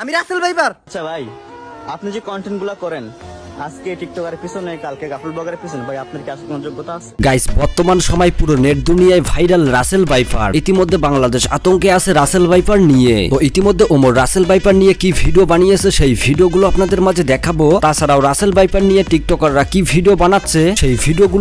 আমি রাসেল ভাইবার। আচ্ছা ভাই আপনি যে কন্টেন্টগুলা করেন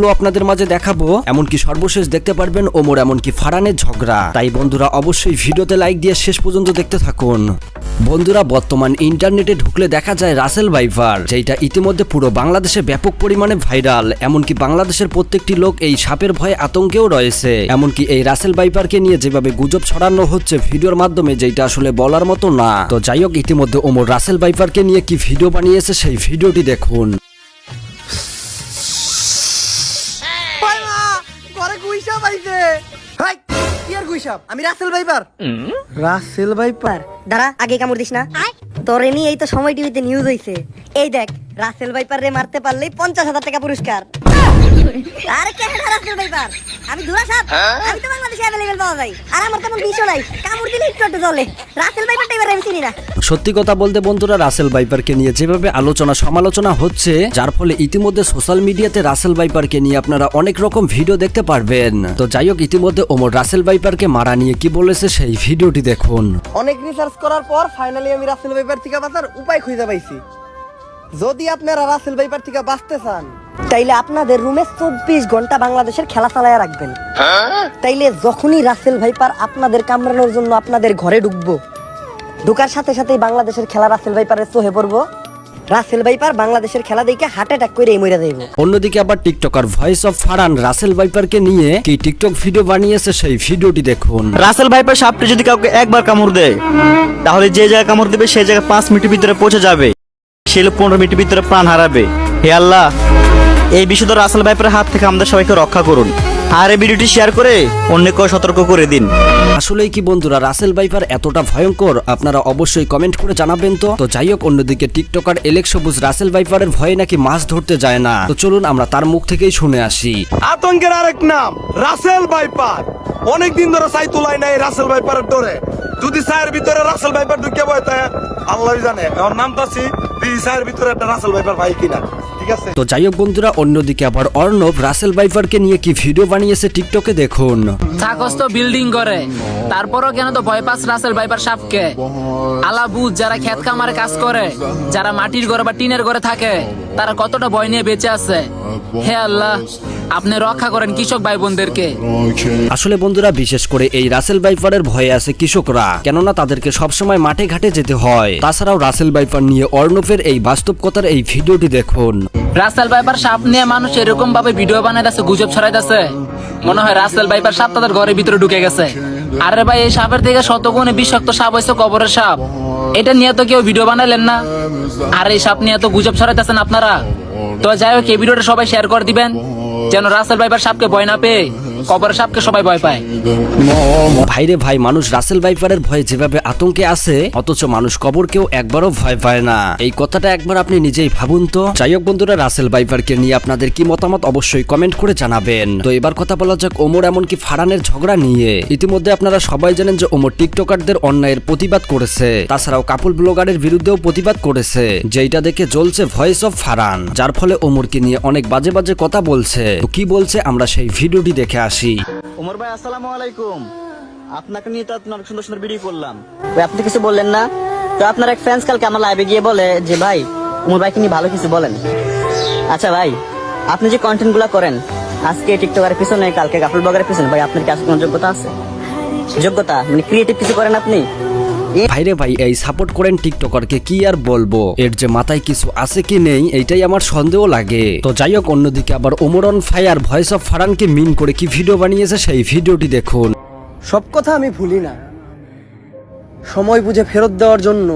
আপনাদের মাঝে দেখাবো। এমনকি সর্বশেষ দেখতে পারবেন ওমর এমনকি ফারানের ঝগড়া। তাই বন্ধুরা, অবশ্যই ভিডিওতে লাইক দিয়ে শেষ পর্যন্ত দেখতে থাকুন। বন্ধুরা, বর্তমান ইন্টারনেটে ঢুকলে দেখা যায় রাসেল ভাইপার যেটা ইতিমধ্যে পুরো বাংলাদেশে ব্যাপক পরিমাণে ভাইরাল এমনকি বাংলাদেশের প্রত্যেকটি লোক এই সাপের ভয়ে আতঙ্কেও রয়েছে। এমনকি এই রাসেল বাইপারকে নিয়ে যেভাবে গুজব ছড়ানো হচ্ছে ভিডিওর মাধ্যমে যেটা আসলে বলার মতো না। তো যাই হোক ইতিমধ্যে ওমর রাসেল বাইপারকে নিয়ে কি ভিডিও বানিয়েছে সেই ভিডিওটি দেখুন। আমি রাসেল ভাইবার রাসেল ভাইপার? দাঁড়া আগে কামড় দিস না। তোর এই তো সময় টিভিতে নিউজ হইছে। এই দেখ রাসেল ভাইপার রে মারতে পারলেই পঞ্চাশ হাজার টাকা পুরস্কার। আরে কে হেডা রাসেল ভাইপার আমি দুরা সাপ আমি তো বাংলাদেশে অ্যাভেলেবেল পাওয়া যায়। আর আমার তেমন বিষও নাই। কামড় দিলে একটু একটু জলে রাসেল ভাইপারটা এবার আমি চিনি না। সত্যি কথা বলতে বন্ধুরা রাসেল ভাইপারকে নিয়ে যেভাবে আলোচনা সমালোচনা হচ্ছে যার ফলে ইতিমধ্যে সোশ্যাল মিডিয়াতে রাসেল ভাইপারকে নিয়ে আপনারা অনেক রকম ভিডিও দেখতে পারবেন। তো যাই হোক ইতিমধ্যে ওমর রাসেল ভাইপারকে মারা নিয়ে কি বলেছে সেই ভিডিওটি দেখুন। অনেক রিসার্চ করার পর ফাইনালি আমি রাসেল ভাইপার থেকে বাঁচার উপায় খুঁজে পাইছি। যদি আপনারা রাসেল ভাইপার থেকে বাঁচতে চান তাইলে আপনাদের রুমে চব্বিশ ঘণ্টা বাংলাদেশের খেলা চালায় রাখবেন। তাইলে যখনই রাসেল ভাইপার আপনাদের কামড়ানোর জন্য আপনাদের ঘরে ঢুকবো ঢুকার সাথে সাথেই বাংলাদেশের খেলা রাসেল ভাইপারের চোহে পড়ব রাসেল ভাইপার বাংলাদেশের খেলা দেখে হার্ট অ্যাটাক করে মরে যাইব। অন্যদিকে আবার tiktoker voice of Faran Russell ভাইপারকে নিয়ে কি টিকটক ভিডিও বানিয়েছে সেই ভিডিওটি দেখুন। রাসেল ভাইপার সাপটি যদি কাউকে একবার কামড় দেয় তাহলে যে জায়গায় কামড় দেবে সেই জায়গায় পাঁচ মিনিটের ভিতরে পৌঁছে যাবে। সে লোক পনেরো মিনিটের ভিতরে প্রাণ হারাবে। হে আল্লাহ এই বিশুদ্ধ রাসেল ভাইপারের হাত থেকে আমাদের সবাইকে রক্ষা করুন। আর এই ভিডিওটি শেয়ার করে অন্যকে সতর্ক করে দিন। আসলেই কি বন্ধুরা রাসেল ভাইপার এতটা ভয়ঙ্কর আপনারা অবশ্যই কমেন্ট করে জানাবেন তো। তো যাই হোক অন্যদিকে টিকটকার এলেক সবুজ রাসেল ভাইপারের ভয়ে নাকি মাছ ধরতে যায় না। তো চলুন আমরা তার মুখ থেকেই শুনে আসি। আতঙ্কের আরেক নাম রাসেল ভাইপার। অনেকদিন ধরে সাই তুলাই নাই রাসেল ভাইপারের ডরে। যদি সায়ের ভিতরে রাসেল ভাইপার ঢুকে বয় আল্লাহ জানে। ওর নাম তো ভিতরে একটা রাসেল ভাইপার ভাই কিনা তো যাই হোক বন্ধুরা অন্যদিকে আবার অর্ণব রাসেল ভাইপারকে নিয়ে কি ভিডিও বানিয়েছে টিকটকে দেখুন। থাকস তো বিল্ডিং করে। তারপরও কেন তো ভয় পাস রাসেল ভাইপার সাপকে? আলা বুঝ যারা খেত কামারে কাজ করে যারা মাটির ঘরে বা টিনের ঘরে থাকে তারা কতটা ভয় নিয়ে বেঁচে আছে? হে আল্লাহ আপনি রক্ষা করেন কৃষক ভাই বোনদেরকে আসলে বন্ধুরা বিশেষ করে এই রাসেল ভাইপারের ভয়ে আছে কৃষকরা কেননা তাদেরকে সবসময় মাঠে ঘাটে যেতে হয়। তাছাড়াও রাসেল ভাইপার নিয়ে অর্ণবের এই বাস্তবকতার এই ভিডিওটি দেখুন। রাসেল ভাইপার সাপ নিয়ে মানুষ এরকম ভাবে ভিডিও বানাইতেছে গুজব ছড়াইতেছে। মনে হয় রাসেল ভাইপার সাপ তাদের ঘরের ভিতরে ঢুকে গেছে। আরে ভাই এই সাপের থেকে শতগুণে বিষাক্ত সাপ হয়েছে কবরের সাপ। এটা নিয়ে তো কেউ ভিডিও বানাইলেন না। আর এই সাপ নিয়ে তো গুজব ছড়াইতেছেন আপনারা। তো যাই হোক এই ভিডিওটা সবাই শেয়ার করে দিবেন। যেন রাসেল ভাইপার সাপকে ভয় না পেয়ে কবরের সাপকে সবাই ভয় পায়। ভাইরে ভাই, মানুষ রাসেল ভাইপারের ভয়ে যেভাবে আতঙ্কে আছে, অথচ মানুষ কবরকেও একবারও ভয় পায় না। এই কথাটা একবার আপনি নিজেই ভাবুন তো। যাই হোক বন্ধুরা, রাসেল ভাইপারকে নিয়ে আপনাদের কি মতামত অবশ্যই কমেন্ট করে জানাবেন। তো এবার কথা বলা যাক ওমর এমনকি ফারানের ঝগড়া নিয়ে। ইতিমধ্যে আপনারা সবাই জানেন যে ওমর টিকটকারদের অন্যায়ের প্রতিবাদ করেছে। তাছাড়াও কাপুল ব্লগারের বিরুদ্ধেও প্রতিবাদ করেছে যেটা দেখে জ্বলছে ভয়েস অফ ফারান যার ফলে ওমরকে নিয়ে অনেক বাজে বাজে কথা বলছে। তো কি বলছে? আমরা সেই ভিডিওটি দেখে আসি। ওমর ভাই, আসসালামু আলাইকুম। আপনাকে নিয়ে তো আপনি অনেক সুন্দর সুন্দর ভিডিও করলাম। ভাই, আপনি কিছু বললেন না? তো আপনার এক ফ্রেন্ডস কালকে আমার লাইভে গিয়ে বলে যে, ভাই, ওমর ভাইকে নিয়ে ভালো কিছু বলেন। আচ্ছা ভাই, আপনি যে কন্টেন্টগুলা করেন, আজকে টিকটকের পিছনে, কালকে কাপড় ব্লগারের পিছনে, ভাই, আপনার কি কোনো যোগ্যতা আছে? যোগ্যতা? মানে ক্রিয়েটিভ কিছু করেন আপনি? ভাইরে ভাই এই সাপোর্ট করেন টিকটকারকে কি আর বলব? এর যে মাথায় কিছু আছে কি নেই এইটাই আমার সন্দেহ লাগে। তো যাই হোক অন্যদিকে আবার ওমরন ফায়ার ভয়েস অফ ফারানকে মিন করে কি ভিডিও বানিয়েছে সেই ভিডিওটি দেখুন। সব কথা আমি ভুলি না। সময় বুঝে ফেরত দেওয়ার জন্য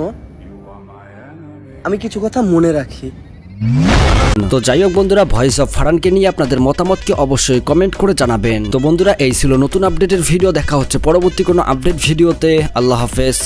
আমি কিছু কথা মনে রাখি। তো যাই হোক বন্ধুরা ভয়েস অফ ফারানকে নিয়ে আপনাদের মতামতকে অবশ্যই কমেন্ট করে জানাবেন। তো বন্ধুরা এই ছিল নতুন আপডেটের ভিডিও দেখা হচ্ছে পরবর্তী কোনো আপডেট ভিডিওতে আল্লাহ হাফেজ।